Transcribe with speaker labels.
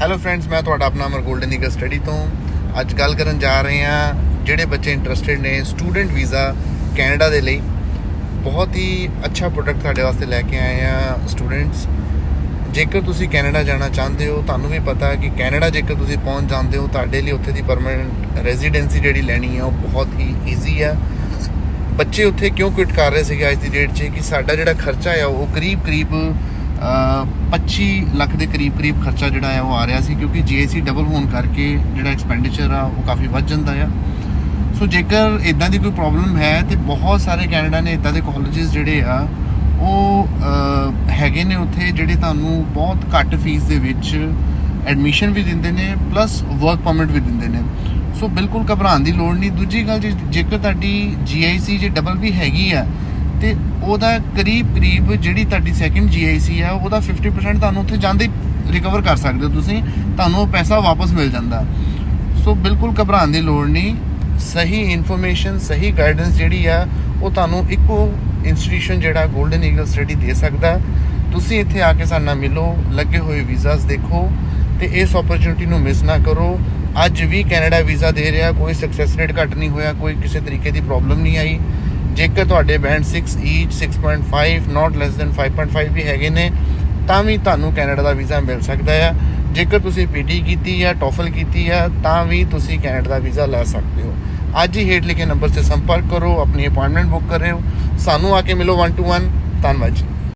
Speaker 1: Hello friends ਮੈਂ ਤੁਹਾਡਾ ਆਪਣਾ ਅਮਰ ਗੋਲਡਨ ਈਗਲ ਸਟੱਡੀ ਤੋਂ ਅੱਜ ਗੱਲ ਕਰਨ ਜਾ ਰਹੇ ਹਾਂ ਜਿਹੜੇ ਬੱਚੇ ਇੰਟਰਸਟਿਡ ਨੇ ਸਟੂਡੈਂਟ ਵੀਜ਼ਾ ਕੈਨੇਡਾ ਦੇ ਲਈ। ਬਹੁਤ ਹੀ ਅੱਛਾ ਪ੍ਰੋਡਕਟ ਤੁਹਾਡੇ ਵਾਸਤੇ ਲੈ ਕੇ ਆਏ ਆ ਸਟੂਡੈਂਟਸ ਜੇਕਰ ਤੁਸੀਂ ਕੈਨੇਡਾ ਜਾਣਾ ਚਾਹੁੰਦੇ ਹੋ, ਤੁਹਾਨੂੰ ਵੀ ਪਤਾ ਕਿ ਕੈਨੇਡਾ ਜੇਕਰ ਤੁਸੀਂ ਪਹੁੰਚ ਜਾਂਦੇ ਹੋ, ਤੁਹਾਡੇ ਲਈ ਉੱਥੇ ਦੀ ਪਰਮਨੈਂਟ ਰੈਜ਼ੀਡੈਂਸੀ ਜਿਹੜੀ ਲੈਣੀ ਹੈ ਉਹ ਬਹੁਤ ਹੀ ਈਜ਼ੀ ਆ। ਬੱਚੇ ਉੱਥੇ ਕਿਉਂ ਕੁਇਟ ਕਰ ਰਹੇ ਸੀਗੇ ਅੱਜ ਦੀ ਡੇਟ 'ਚ ਕਿ ਸਾਡਾ ਜਿਹੜਾ ਖਰਚਾ ਆ, ਉਹ ਕਰੀਬ ਕਰੀਬ 25 ਲੱਖ ਦੇ ਕਰੀਬ ਕਰੀਬ ਖਰਚਾ ਜਿਹੜਾ ਆ ਉਹ ਆ ਰਿਹਾ ਸੀ, ਕਿਉਂਕਿ ਜੀਏਸੀ ਡਬਲ ਹੋਣ ਕਰਕੇ ਜਿਹੜਾ ਐਕਸਪੈਂਡੀਚਰ ਆ ਉਹ ਕਾਫੀ ਵੱਧ ਜਾਂਦਾ ਆ। ਸੋ ਜੇਕਰ ਇਦਾਂ ਦੀ ਕੋਈ ਪ੍ਰੋਬਲਮ ਹੈ ਤੇ ਬਹੁਤ ਸਾਰੇ ਕੈਨੇਡਾ ਨੇ ਇਦਾਂ ਦੇ ਕਾਲਜਸ ਜਿਹੜੇ ਆ, ਉਹ ਹੈਗੇ ਨੇ ਉੱਥੇ ਜਿਹੜੇ ਤੁਹਾਨੂੰ ਬਹੁਤ ਘੱਟ ਫੀਸ ਦੇ ਵਿੱਚ ਐਡਮਿਸ਼ਨ ਵੀ ਦਿੰਦੇ ਨੇ ਪਲੱਸ ਵਰਕ ਪਰਮਿਟ ਵੀ ਦਿੰਦੇ ਨੇ। ਸੋ ਬਿਲਕੁਲ ਘਬਰਾਉਣ ਦੀ ਲੋੜ ਨਹੀਂ। ਦੂਜੀ ਗੱਲ ਜੇ ਜੇਕਰ ਤੁਹਾਡੀ ਜੀਆਈਸੀ ਜੇ ਡਬਲ ਵੀ ਹੈਗੀ ਆ ਤੇ ਉਹਦਾ ਕਰੀਬ ਕਰੀਬ ਜਿਹੜੀ ਤੁਹਾਡੀ ਸੈਕਿੰਡ ਜੀਆਈਸੀ ਆ, ਉਹਦਾ 50% ਤੁਹਾਨੂੰ ਉੱਥੇ ਜਾਂਦੇ ਰਿਕਵਰ ਕਰ ਸਕਦੇ ਹੋ ਤੁਸੀਂ, ਤੁਹਾਨੂੰ ਉਹ ਪੈਸਾ ਵਾਪਸ ਮਿਲ ਜਾਂਦਾ। ਸੋ ਬਿਲਕੁਲ ਘਬਰਾਉਣ ਦੀ ਲੋੜ ਨਹੀਂ, ਸਹੀ ਇਨਫੋਰਮੇਸ਼ਨ ਸਹੀ ਗਾਈਡੈਂਸ ਜਿਹੜੀ ਆ, ਉਹ ਤੁਹਾਨੂੰ ਇੱਕੋ ਇੰਸਟੀਟਿਊਸ਼ਨ ਜਿਹੜਾ 골ਡਨ ਈਗਲ ਸਟੱਡੀ ਦੇ ਸਕਦਾ। ਤੁਸੀਂ ਇੱਥੇ ਆ ਕੇ ਸਾਡੇ ਨਾਲ ਮਿਲੋ, ਲੱਗੇ ਹੋਏ ਵੀਜ਼ਾਸ ਦੇਖੋ ਤੇ ਇਸ ਓਪਰਚ्युनिटी ਨੂੰ ਮਿਸ ਨਾ ਕਰੋ। ਅੱਜ ਵੀ ਕੈਨੇਡਾ ਵੀਜ਼ਾ ਦੇ ਰਿਹਾ, ਕੋਈ ਸਕਸੈਸ ਰੇਟ ਘਟ ਨਹੀਂ ਹੋਇਆ, ਕੋਈ ਕਿਸੇ ਤਰੀਕੇ ਦੀ ਪ੍ਰੋਬਲਮ ਨਹੀਂ ਆਈ। ਜੇਕਰ ਤੁਹਾਡੇ ਬੈਂਡ 6 ਈਚ 6.5 ਨਾਟ ਲੈਸ ਦੈਨ 5.5 ਵੀ ਹੈਗੇ ਨੇ, ਤਾਂ ਵੀ ਤੁਹਾਨੂੰ ਕੈਨੇਡਾ ਦਾ ਵੀਜ਼ਾ ਮਿਲ ਸਕਦਾ ਹੈ ਜੇਕਰ ਤੁਸੀਂ ਪੀਟੀ ਕੀਤੀ ਜਾਂ ਟੋਫਲ ਕੀਤੀ ਹੈ ਤਾਂ ਵੀ ਤੁਸੀਂ ਕੈਨੇਡਾ ਦਾ ਵੀਜ਼ਾ ਲੈ ਸਕਦੇ ਹੋ। ਅੱਜ ਹੀ ਹੇਠ ਲਿਖੇ ਨੰਬਰ ਤੇ ਸੰਪਰਕ ਕਰੋ, ਆਪਣੀ ਅਪਾਇੰਟਮੈਂਟ ਬੁੱਕ ਕਰਿਓ। ਸਾਨੂੰ ਆ ਕੇ ਮਿਲੋ 1 ਟੂ 1 ਧੰਨਵਾਦ ਜੀ।